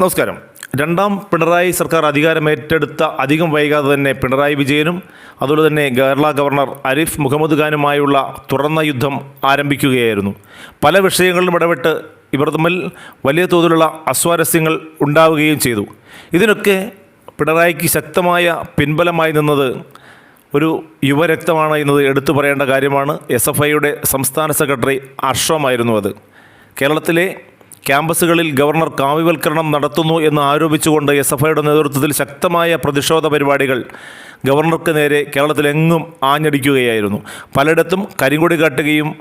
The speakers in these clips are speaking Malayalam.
നമസ്കാരം. രണ്ടാം പിണറായി സർക്കാർ അധികാരമേറ്റെടുത്ത അധികം വൈകാതെ തന്നെ പിണറായി വിജയനും അതുപോലെ തന്നെ കേരള ഗവർണർ അരിഫ് മുഹമ്മദ് ഖാനുമായുള്ള തുറന്ന യുദ്ധം ആരംഭിക്കുകയായിരുന്നു. പല വിഷയങ്ങളിലും ഇടപെട്ട് ഇവർ തമ്മിൽ വലിയ തോതിലുള്ള അസ്വാരസ്യങ്ങൾ ഉണ്ടാവുകയും ചെയ്തു. ഇതിനൊക്കെ പിണറായിക്ക് ശക്തമായ പിൻബലമായി നിന്നത് ഒരു യുവരക്തമാണ് എന്നത് എടുത്തു പറയേണ്ട കാര്യമാണ്. എസ് എഫ് ഐയുടെ സംസ്ഥാന സെക്രട്ടറി അർഷമായിരുന്നു അത്. കേരളത്തിലെ ക്യാമ്പസുകളിൽ ഗവർണർ കാവ്യവൽക്കരണം നടത്തുന്നു എന്ന് ആരോപിച്ചുകൊണ്ട് എസ് എഫ് ഐയുടെ നേതൃത്വത്തിൽ ശക്തമായ പ്രതിഷേധ പരിപാടികൾ ഗവർണർക്ക് നേരെ കേരളത്തിലെങ്ങും ആഞ്ഞടിക്കുകയായിരുന്നു. പലയിടത്തും കരിങ്കൊടി കാട്ടുകയും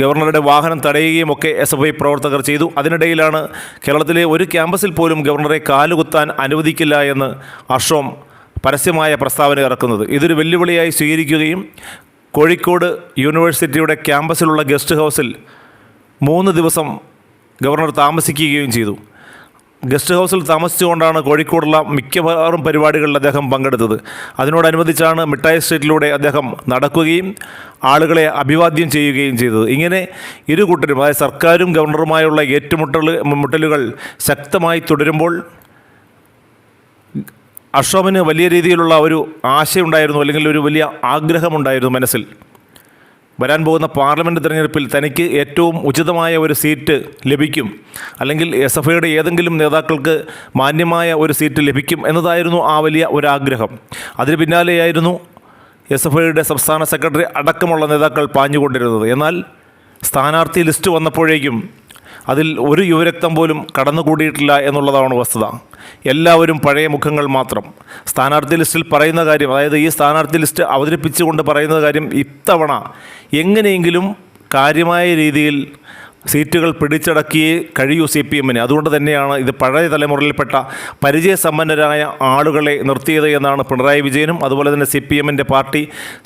ഗവർണറുടെ വാഹനം തടയുകയും ഒക്കെ എസ് എഫ് ഐ പ്രവർത്തകർ ചെയ്തു. അതിനിടയിലാണ് കേരളത്തിലെ ഒരു ക്യാമ്പസിൽ പോലും ഗവർണറെ കാലുകുത്താൻ അനുവദിക്കില്ല എന്ന് അഷോം പരസ്യമായ പ്രസ്താവന ഇറക്കുന്നത്. ഇതൊരു വെല്ലുവിളിയായി സ്വീകരിക്കുകയും കോഴിക്കോട് യൂണിവേഴ്സിറ്റിയുടെ ക്യാമ്പസിലുള്ള ഗസ്റ്റ് ഹൗസിൽ മൂന്ന് ദിവസം ഗവർണർ താമസിക്കുകയും ചെയ്തു. ഗസ്റ്റ് ഹൗസിൽ താമസിച്ചുകൊണ്ടാണ് കോഴിക്കോടുള്ള മിക്കവാറും പരിപാടികളിൽ അദ്ദേഹം പങ്കെടുത്തത്. അതിനോടനുബന്ധിച്ചാണ് മിഠായി സ്ട്രീറ്റിലൂടെ അദ്ദേഹം നടക്കുകയും ആളുകളെ അഭിവാദ്യം ചെയ്യുകയും ചെയ്തത്. ഇങ്ങനെ ഇരു കൂട്ടരും അതായത് സർക്കാരും ഗവർണറുമായുള്ള ഏറ്റുമുട്ടൽ മുട്ടലുകൾ ശക്തമായി തുടരുമ്പോൾ അഷോമിന് വലിയ രീതിയിലുള്ള ഒരു ആശയമുണ്ടായിരുന്നു അല്ലെങ്കിൽ ഒരു വലിയ ആഗ്രഹമുണ്ടായിരുന്നു മനസ്സിൽ. വരാൻ പോകുന്ന പാർലമെന്റ് തിരഞ്ഞെടുപ്പിൽ തനിക്ക് ഏറ്റവും ഉചിതമായ ഒരു സീറ്റ് ലഭിക്കും. അല്ലെങ്കിൽ എസ് എഫ് ഐയുടെ ഏതെങ്കിലും നേതാക്കൾക്ക് മാന്യമായ ഒരു സീറ്റ് ലഭിക്കും എന്നതായിരുന്നു ആ വലിയ ഒരാഗ്രഹം. അതിന് പിന്നാലെയായിരുന്നു എസ് എഫ് ഐയുടെ സംസ്ഥാന സെക്രട്ടറി അടക്കമുള്ള നേതാക്കൾ പാഞ്ഞുകൊണ്ടിരുന്നത്. എന്നാൽ സ്ഥാനാർത്ഥി ലിസ്റ്റ് വന്നപ്പോഴേക്കും അതിൽ ഒരു യുവരക്തം പോലും കടന്നുകൂടിയിട്ടില്ല എന്നുള്ളതാണ് വസ്തുത. എല്ലാവരും പഴയ മുഖങ്ങൾ മാത്രം. സ്ഥാനാർത്ഥി ലിസ്റ്റിൽ പറയുന്ന കാര്യം അതായത് ഈ സ്ഥാനാർത്ഥി ലിസ്റ്റ് അവതരിപ്പിച്ചുകൊണ്ട് പറയുന്ന കാര്യം ഇത്തവണ എങ്ങനെയെങ്കിലും കാര്യമായ രീതിയിൽ സീറ്റുകൾ പിടിച്ചടക്കിയേ കഴിയൂ സി പി എമ്മിന്. അതുകൊണ്ട് തന്നെയാണ് ഇത് പഴയ തലമുറയിൽപ്പെട്ട പരിചയസമ്പന്നരായ ആളുകളെ നിർത്തിയത് എന്നാണ് പിണറായി വിജയനും അതുപോലെ തന്നെ സി പി എമ്മിന്റെ പാർട്ടി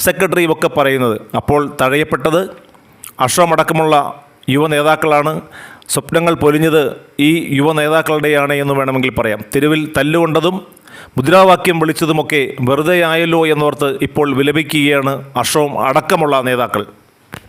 സെക്രട്ടറിയും ഒക്കെ പറയുന്നത്. അപ്പോൾ തഴയപ്പെട്ടത് അശ്വമടക്കമുള്ള യുവ നേതാക്കളാണ് സ്വപ്നങ്ങൾ പൊലിഞ്ഞത് ഈ യുവ നേതാക്കളുടെയാണ് എന്ന് വേണമെങ്കിൽ പറയാം. തെരുവിൽ തല്ലുകൊണ്ടതും മുദ്രാവാക്യം വിളിച്ചതുമൊക്കെ വെറുതെ ആയല്ലോ എന്നോർത്ത് ഇപ്പോൾ വിലപിക്കുകയാണ് അഷോം അടക്കമുള്ള നേതാക്കൾ.